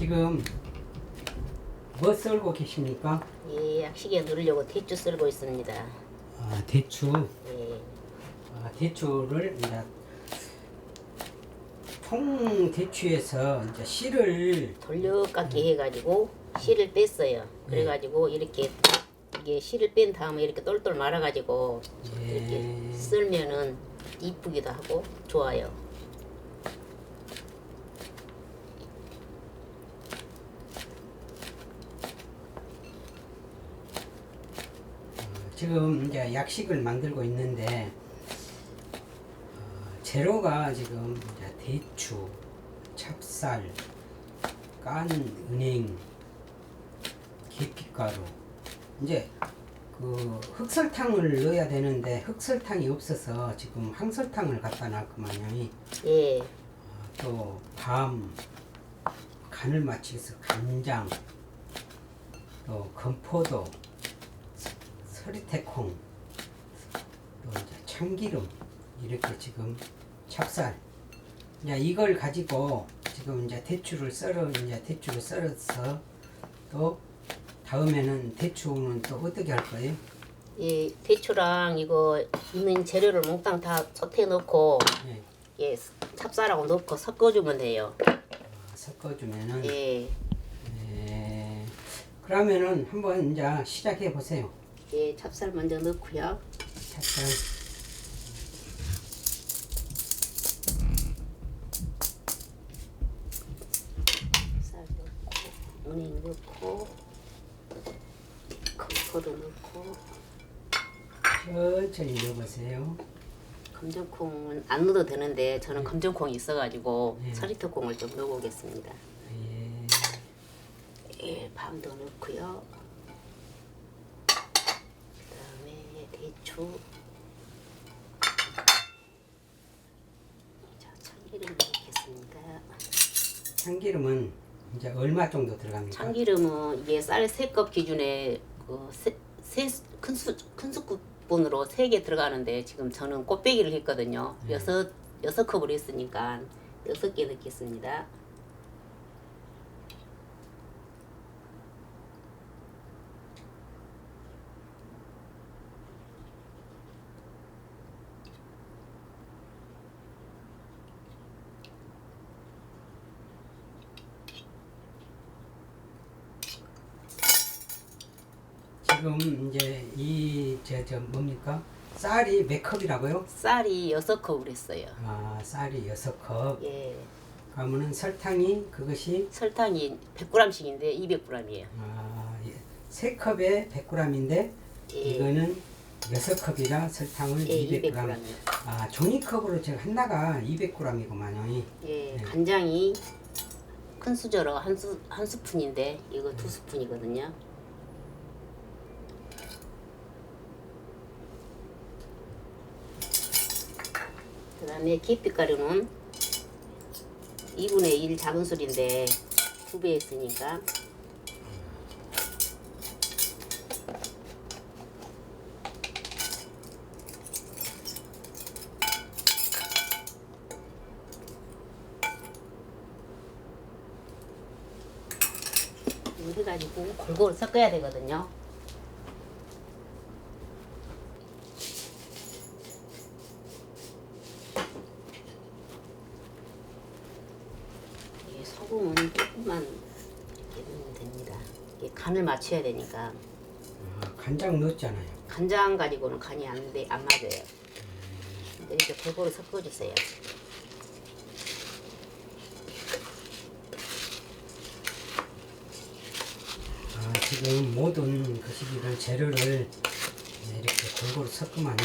지금 뭐 썰고 계십니까? 예, 약식에 넣으려고 대추 썰고 있습니다. 아, 대추. 예, 아, 대추를 이제 통 대추에서 이제 씨를 돌려깎기 해가지고 씨를 뺐어요. 그래가지고 이렇게 이게 씨를 뺀 다음에 이렇게 똘똘 말아가지고 이렇게 예, 썰면은 이쁘기도 하고 좋아요. 지금 이제 약식을 만들고 있는데 어, 재료가 지금 대추, 찹쌀, 깐 은행, 계피가루. 이제 그 흑설탕을 넣어야 되는데 흑설탕이 없어서 지금 항설탕을 갖다 놨구만요. 예, 또 밤, 간을 맞추기 위해서 간장, 또 건포도, 서- 서리태콩, 또 이제 참기름 이렇게 지금 찹쌀. 이제 이걸 가지고 지금 이제 대추를 썰어 이제 대추를 썰어서 또 다음에는 대추는 또 어떻게 할 거예요? 예, 대추랑 이거 있는 재료를 몽땅 다 솥에 넣고 예, 예, 찹쌀하고 넣고 섞어주면 돼요. 섞어주면은 예, 예, 그러면은 한번 이제 시작해 보세요. 예, 찹쌀 먼저 넣고요. 찹쌀. 쌀 넣고 은행 넣고 건포도 넣고 천천히 넣어보세요. 검정콩은 안 넣어도 되는데 저는 검정콩이 있어가지고 네. 서리태콩을 좀 넣어보겠습니다. 예, 예, 밤도 넣고요. 대추. 자, 참기름 넣겠습니다. 참기름은 이제 얼마 정도 들어갑니까? 참기름은 이게 쌀세컵 기준에 그세큰 수, 큰 스푼으로 세개 들어가는데 지금 저는 꽃배기를 했거든요. 네. 여섯 여섯 컵을 했으니까 여섯 개 넣겠습니다. 지금 이제 이저 저 뭡니까? 쌀이 몇 컵이라고요? 쌀이 여섯 컵을 했어요. 아, 쌀이 여섯 컵. 예, 그러면은 설탕이 그것이 설탕이 100g씩인데 200g이에요. 아, 예, 세 컵에 100g인데 예, 이거는 여섯 컵이라 설탕을 예, 200g. 200g. 아, 종이컵으로 지금 하나가 200g이구만요. 예, 네. 간장이 큰 수저로 한, 수, 한 스푼인데 이거 두 스푼이거든요. 그 다음에 계피가루는 2분의 1 작은 술인데 두 배 했으니까 이거 해가지고 골고루 섞어야 되거든요. 이 소금은 조금만 이렇게 넣으면 됩니다. 간을 맞춰야 되니까 아, 간장 넣었잖아요. 간장 가지고는 간이 안, 돼, 안 맞아요. 이렇게 골고루 섞어주세요. 아, 지금 모든 거시기를 재료를 이렇게 골고루 섞으면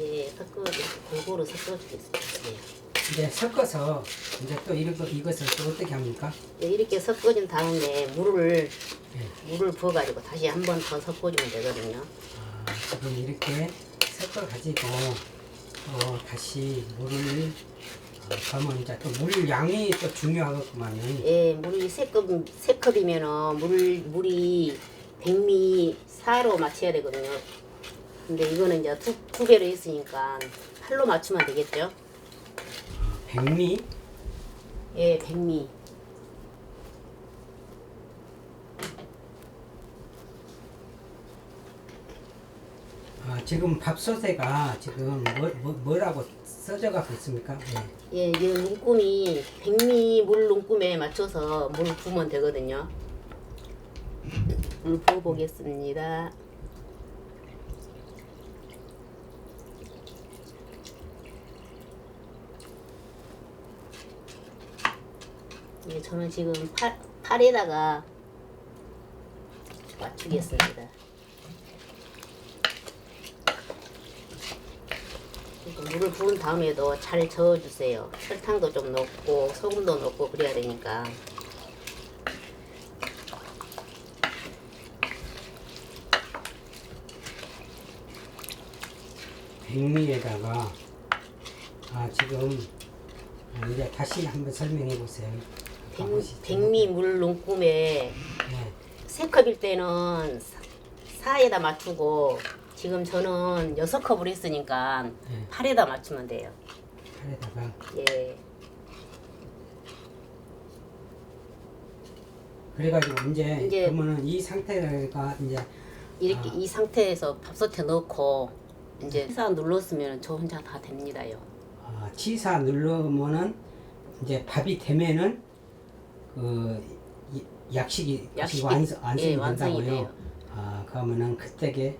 예, 섞어 이렇게 골고루 섞어주세요. 이제 섞어서 이제 또 이거 이것을 또 어떻게 합니까? 네, 이렇게 섞어준 다음에 물을 예. 물을 부어가지고 다시 한 번 더 섞어주면 되거든요. 아, 지금 이렇게 섞어 가지고 또 다시 물을 어, 그러면 이제 또 물 양이 또 중요하겠구만요. 예, 물이 세 컵, 세 컵이면은 물, 물이 백미 4로 맞춰야 되거든요. 근데 이거는 이제 두, 두 배로 했으니까 8로 맞추면 되겠죠? 백미? 예, 백미. 아, 지금 밥솥에가 지금 뭐, 뭐, 뭐라고 써져 갖고 있습니까? 네. 예, 예 이 눈금이 백미 물 눈금에 맞춰서 물 부으면 되거든요. 물 부어 보겠습니다. 예, 저는 지금 팔, 팔에다가 맞추겠습니다. 물을 부은 다음에도 잘 저어주세요. 설탕도 좀 넣고 소금도 넣고 그래야 되니까. 백미에다가 아 지금 아, 이제 다시 한번 설명해 보세요. 백, 아버지, 백미 물 눈금에 네. 세 컵일 때는 사- 사에다 맞추고 지금 저는 여섯 컵을 했으니까 네. 팔에다 맞추면 돼요. 팔에다가 예. 그래가지고 이제, 이제- 그러면은 이 상태가 이제 이렇게 아. 이 상태에서 밥솥에 넣고 이제 사 눌렀으면 저 혼자 다 됩니다요. 아, 치사 누르면은 이제 밥이 되면은 그 이- 약식이, 약식이- 완성, 완성이 예, 된다고요. 아 그러면은 그때게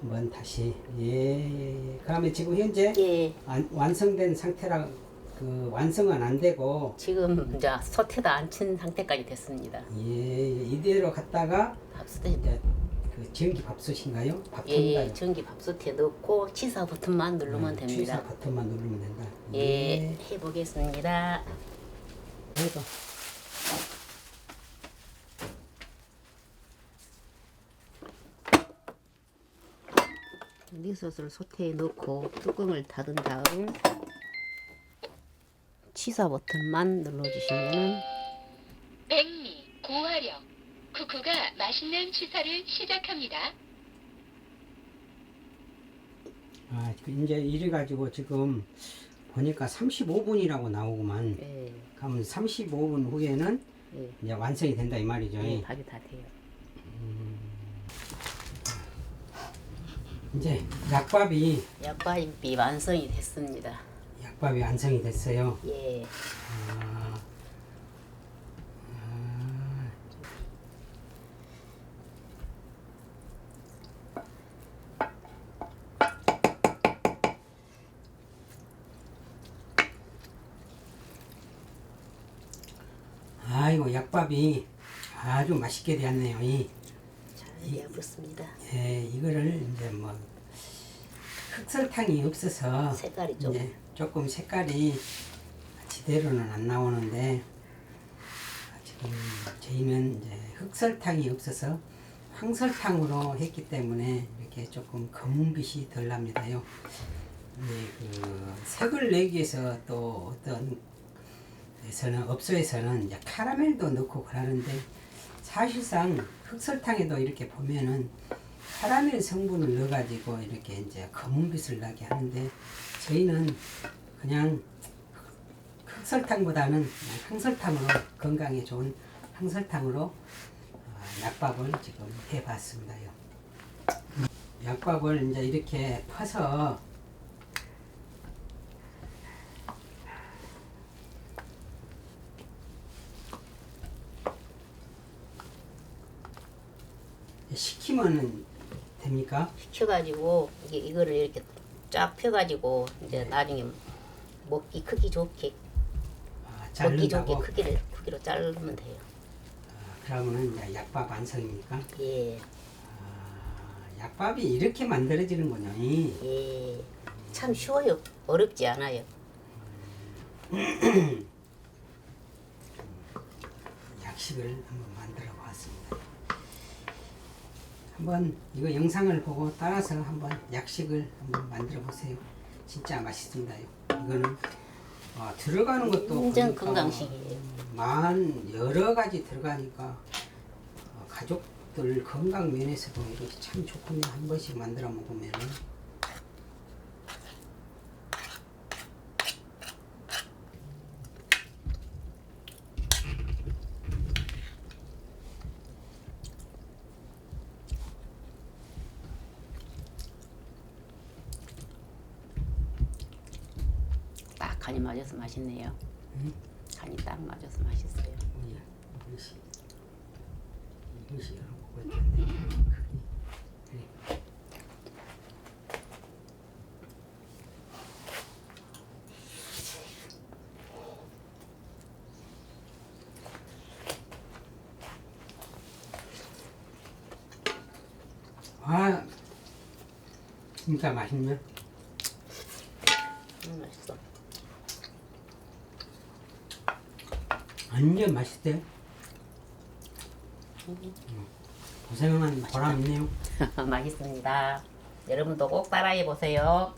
한번 다시 예, 예. 그러면 지금 현재 예. 안- 완성된 상태라 그 완성은 안 되고 지금 이제 솥에다 안친 상태까지 됐습니다. 예, 이대로 갔다가 밥솥에 이제 그 전기 밥솥인가요? 예, 밥통인가요? 전기 밥솥에 넣고 치사 버튼만 누르면 네, 됩니다. 취사 버튼만 누르면 된다. 예, 해보겠습니다. 그래도 미소스를 솥에 넣고 뚜껑을 닫은 다음 치사 버튼만 눌러주시면은 백미, 고화력, 쿠쿠가 맛있는 취사를 시작합니다. 아, 그 이제 이래 가지고 지금 보니까 35분이라고 나오구만. 예, 그럼 35분 후에는 예, 이제 완성이 된다 이 말이죠. 예, 밥이 다 돼요. 이제 약밥이 약밥이 완성이 됐습니다. 약밥이 완성이 됐어요. 예, 아, 아, 약밥이 아주 맛있게 되었네요. 이, 잘 이- 되었습니다. 예, 이거를 이제 뭐 흑설탕이 없어서 색깔이 좀 이제 조금 색깔이 제대로는 안 나오는데 지금 저희는 이제 흑설탕이 없어서 황설탕으로 했기 때문에 이렇게 조금 검은빛이 덜 납니다요. 네, 그 색을 내기 위해서 또 어떤 에서는 업소에서는 이제 카라멜도 넣고 그러는데 사실상 흑설탕에도 이렇게 보면은 카라멜 성분을 넣어가지고 이렇게 이제 검은빛을 나게 하는데 저희는 그냥 흑설탕보다는 그냥 항설탕으로 건강에 좋은 항설탕으로 어, 약밥을 지금 해봤습니다요. 약밥을 이제 이렇게 퍼서 식히면 됩니까? 식혀가지고 이게 이거를 이렇게 쫙 펴가지고 이제 나중에 먹기 크기 좋게 아, 먹기 좋게 자른다고? 크기를 크기로 자르면 돼요. 아, 그러면은 이제 약밥 완성입니까? 예, 아, 약밥이 이렇게 만들어지는군요. 이. 예, 참 쉬워요. 어렵지 않아요. 약식을 한번 만들어. 한번 이거 영상을 보고 따라서 한번 약식을 한번 만들어 보세요. 진짜 맛있습니다. 이거는 아, 들어가는 것도 완전 건강식이에요. 만 여러 가지 들어가니까 어, 가족들 건강 면에서도 이렇게 참 좋군요. 한 번씩 만들어 먹으면 간이 맞아서 맛있네요. 응? 간이 딱 맞아서 맛있어요. 뭐야 이것이 이것이 하고 있는데 그래. 아 진짜 맛있네 음, 맛있어. 완전 맛있대 고생한 보람 있네요 맛있습니다. 여러분도 꼭 따라해 보세요.